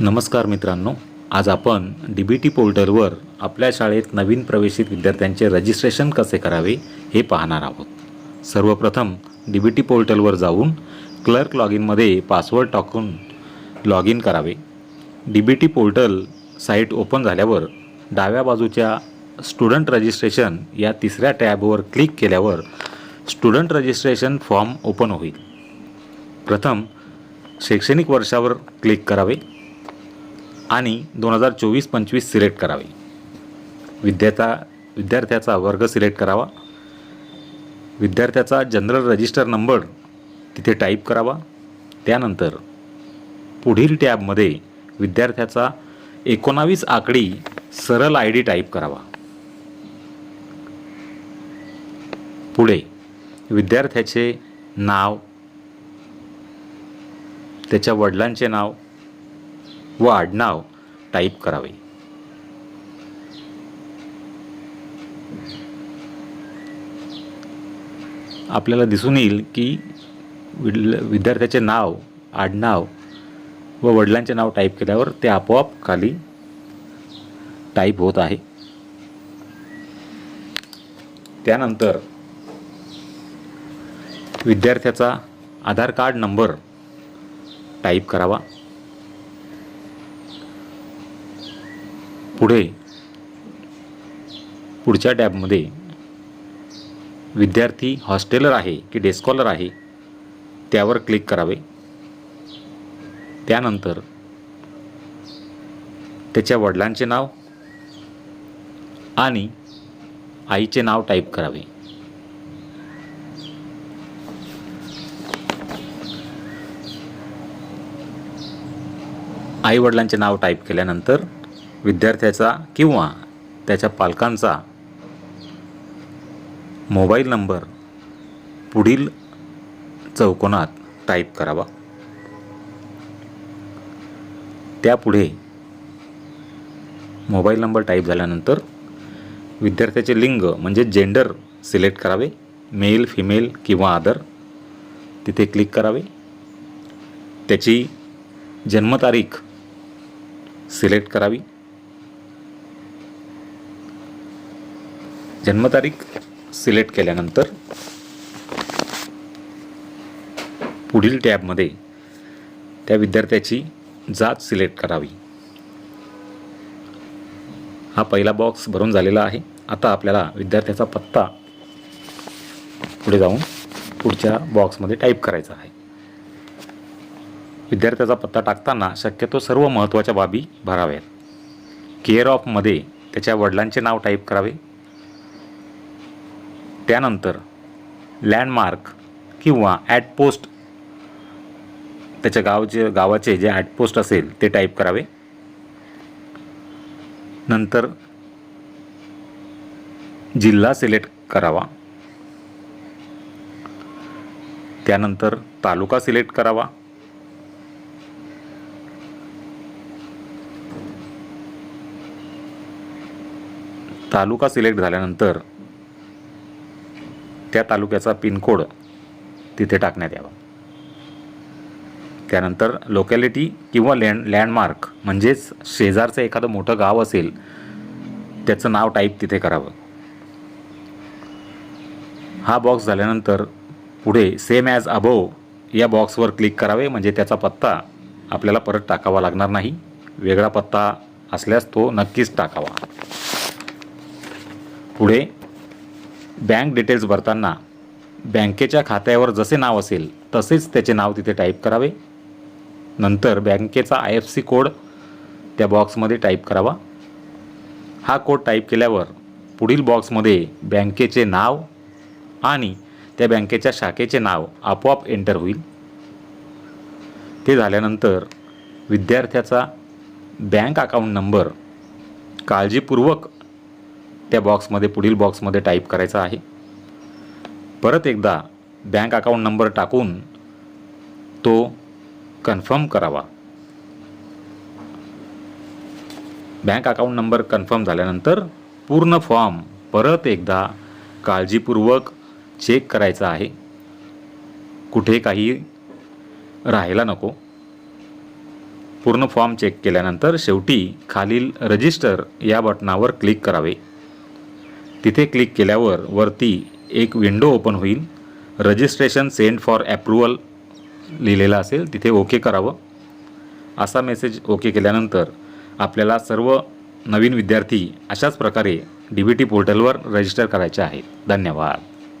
नमस्कार मित्रांनो आज आपण डी बी टी पोर्टलवर आपल्या शाळेत नवीन प्रवेशित विद्यार्थ्यांचे रजिस्ट्रेशन कसे करावे हे पाहणार आहोत. सर्वप्रथम डी बी टी पोर्टलवर जाऊन क्लर्क लॉग इनमध्ये पासवर्ड टाकून लॉग इन करावे. D B T portal site open झाल्यावर डाव्या बाजूच्या स्टुडंट रजिस्ट्रेशन या तिसऱ्या टॅबवर क्लिक केल्यावर स्टुडंट रजिस्ट्रेशन फॉर्म ओपन होईल. प्रथम शैक्षणिक वर्षावर क्लिक करावे. आणि दोन हजार चोवीस पंचवीस सिलेक्ट करावे. विद्यार्थ्या विद्यार्थ्याचा वर्ग सिलेक्ट करावा. विद्यार्थ्याचा जनरल रजिस्टर नंबर तिथे टाईप करावा. त्यानंतर पुढील टॅबमध्ये विद्यार्थ्याचा एकोणावीस आकडी सरळ आय डी टाईप करावा. पुढे विद्यार्थ्याचे नाव त्याच्या वडिलांचे नाव व आडनाव टाईप करावे. आपल्याला दिसून येईल की विद्यार्थ्याचे नाव आडनाव व वडिलांचे नाव टाईप केल्यावर ते आपोआप खाली टाईप होत आहे. त्यानंतर विद्यार्थ्याचा आधार कार्ड नंबर टाईप करावा. पुढे पुढच्या टॅबमध्ये विद्यार्थी हॉस्टेलर आहे की डेस्कॉलर आहे त्यावर क्लिक करावे. त्यानंतर त्याच्या वडिलांचे नाव आणि आईचे नाव टाईप करावे. आई वडिलांचे नाव टाईप केल्यानंतर विद्यार्थ्याचा किंवा त्याच्या पालकांचा मोबाईल नंबर पुढील चौकोनात टाईप करावा. त्यापुढे मोबाईल नंबर टाईप झाल्यानंतर विद्यार्थ्याचे लिंग म्हणजे जेंडर सिलेक्ट करावे. मेल फिमेल किंवा आदर तिथे क्लिक करावे. त्याची जन्मतारीख सिलेक्ट करावी. जन्मतारीख सिलेक्ट केल्यानंतर पुढील टॅबमध्ये त्या विद्यार्थ्याची जात सिलेक्ट करावी. हा पहिला बॉक्स भरून झालेला आहे. आता आपल्याला विद्यार्थ्याचा पत्ता पुढे जाऊन पुढच्या बॉक्समध्ये टाईप करायचा आहे. विद्यार्थ्याचा पत्ता टाकताना शक्यतो सर्व महत्त्वाच्या बाबी भराव्यात. केअर ऑफमध्ये त्याच्या वडिलांचे नाव टाईप करावे. त्यानंतर लँडमार्क किंवा ॲट पोस्ट त्याच्या गावचे गावाचे जे ॲट पोस्ट असेल ते टाईप करावे. नंतर जिल्हा सिलेक्ट करावा. त्यानंतर तालुका सिलेक्ट करावा. तालुका सिलेक्ट झाल्यानंतर त्या तालुक्याचा पिनकोड तिथे टाकण्यात यावा. त्यानंतर लोकॅलिटी किंवा लँड लँडमार्क म्हणजेच शेजारचं एखादं मोठं गाव असेल त्याचं नाव टाईप तिथे करावं. हा बॉक्स झाल्यानंतर पुढे सेम ॲज अबोव या बॉक्सवर क्लिक करावे म्हणजे त्याचा पत्ता आपल्याला परत टाकावा लागणार नाही. वेगळा पत्ता असल्यास तो नक्कीच टाकावा. पुढे बँक डिटेल्स भरताना बँकेच्या खात्यावर जसे नाव असेल तसेच त्याचे नाव तिथे टाईप करावे. नंतर बँकेचा आय एफ सी कोड त्या बॉक्समध्ये टाईप करावा. हा कोड टाईप केल्यावर पुढील बॉक्समध्ये बँकेचे नाव आणि त्या बँकेच्या शाखेचे नाव आपोआप एंटर होईल. ते झाल्यानंतर विद्यार्थ्याचा बँक अकाउंट नंबर काळजीपूर्वक त्या बॉक्समध्ये पुढील बॉक्समध्ये टाईप करायचा आहे. परत एकदा बँक अकाउंट नंबर टाकून तो कन्फर्म करावा. बँक अकाउंट नंबर कन्फर्म झाल्यानंतर पूर्ण फॉर्म परत एकदा काळजीपूर्वक चेक करायचा आहे. कुठे काही राहायला नको. पूर्ण फॉर्म चेक केल्यानंतर शेवटी खालील रजिस्टर या बटनावर क्लिक करावे. तिथे क्लिक केल्यावर वरती एक विंडो ओपन होईल. रजिस्ट्रेशन सेंड फॉर ॲप्रुव्हल लिहिलेलं असेल तिथे ओके करावं. असा मेसेज ओके केल्यानंतर आपल्याला सर्व नवीन विद्यार्थी अशाच प्रकारे डी बी टी पोर्टलवर रजिस्टर करायचे आहेत. धन्यवाद.